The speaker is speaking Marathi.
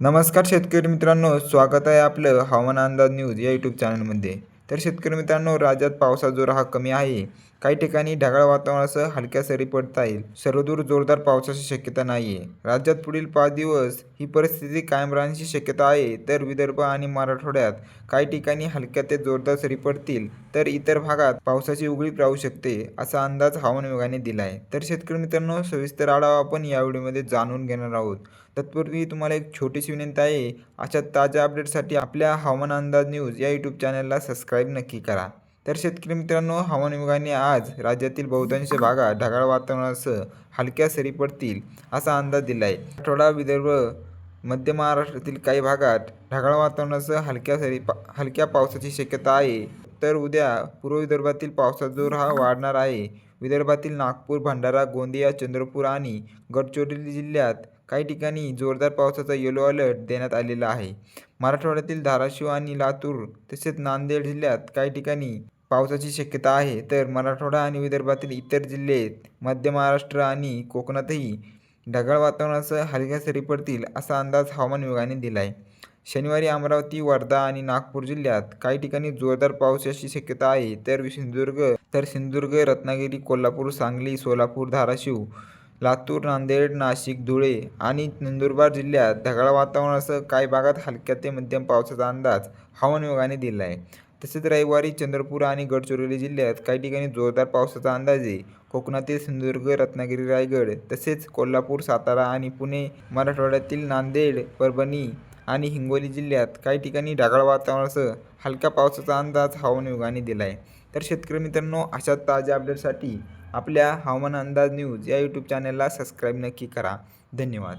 नमस्कार शेतकरी मित्रांनो स्वागत आहे आपलं हवामान अंदाज न्यूज या यूट्यूब चॅनलमध्ये तर शेतकरी मित्रांनो राज्यात पावसाचा जोर हा कमी आहे. काही ठिकाणी ढगाळ वातावरणासह हलक्या सरी पडता येईल. सर्वदूर जोरदार पावसाची शक्यता नाही आहे राज्यात पुढील पाच दिवस ही परिस्थिती कायम राहण्याची शक्यता आहे. तर विदर्भ आणि मराठवाड्यात काही ठिकाणी हलक्या ते जोरदार सरी पडतील तर इतर भागात पावसाची उघडीप राहू शकते असा अंदाज हवामान विभागाने दिला आहे तर शेतकरी मित्रांनो सविस्तर आढावा आपण या व्हिडिओमध्ये जाणून घेणार आहोत. तत्पूर्वी तुम्हाला एक छोटीशी विनंती आहे. अशा ताज्या अपडेटसाठी आपल्या हवामान अंदाज न्यूज या यूट्यूब चॅनलला सबस्क्राईब नक्की करा. तर शेतकरी मित्रांनो हवामान विभागाने आज राज्यातील बहुतांश भागात ढगाळ वातावरणासह हलक्या सरी पडतील असा अंदाज दिला आहे आठवडा विदर्भ मध्य महाराष्ट्रातील काही भागात ढगाळ वातावरणासह हलक्या सरी पा हलक्या पावसाची शक्यता आहे. तर उद्या पूर्व विदर्भातील पावसाचा जोर हा वाढणार आहे. विदर्भातील नागपूर भंडारा गोंदिया चंद्रपूर आणि गडचिरोली जिल्ह्यात काही ठिकाणी जोरदार पावसाचा येलो अलर्ट देण्यात आलेला आहे. मराठवाड्यातील धाराशिव आणि लातूर तसेच नांदेड जिल्ह्यात काही ठिकाणी पावसाची शक्यता आहे. तर मराठवाडा आणि विदर्भातील इतर जिल्हे मध्य महाराष्ट्र आणि कोकणातही ढगाळ वातावरणासह हलक्या सरी पडतील असा अंदाज हवामान विभागाने दिला आहे शनिवारी अमरावती वर्धा आणि नागपूर जिल्ह्यात काही ठिकाणी जोरदार पावसाची शक्यता आहे. तर सिंधुदुर्ग तर सिंधुदुर्ग रत्नागिरी कोल्हापूर सांगली सोलापूर धाराशिव लातूर नांदेड नाशिक धुळे आणि नंदुरबार जिल्ह्यात ढगाळ वातावरणासह काही भागात हलक्या ते मध्यम पावसाचा अंदाज हवामान विभागाने दिला आहे. तसेच रविवारी चंद्रपूर आणि गडचिरोली जिल्ह्यात काही ठिकाणी जोरदार पावसाचा अंदाज आहे. कोकणातील सिंधुदुर्ग रत्नागिरी रायगड तसेच कोल्हापूर सातारा आणि पुणे मराठवाड्यातील नांदेड परभणी आणि हिंगोली जिल्ह्यात काही ठिकाणी ढगाळ वातावरणासह हलक्या पावसाचा अंदाज हवामान विभागाने दिला आहे तर शेतकरी मित्रांनो अशा ताज्या अपडेटसाठी आपल्या हवामान अंदाज न्यूज या यूट्यूब चॅनलला सबस्क्राईब नक्की करा. धन्यवाद.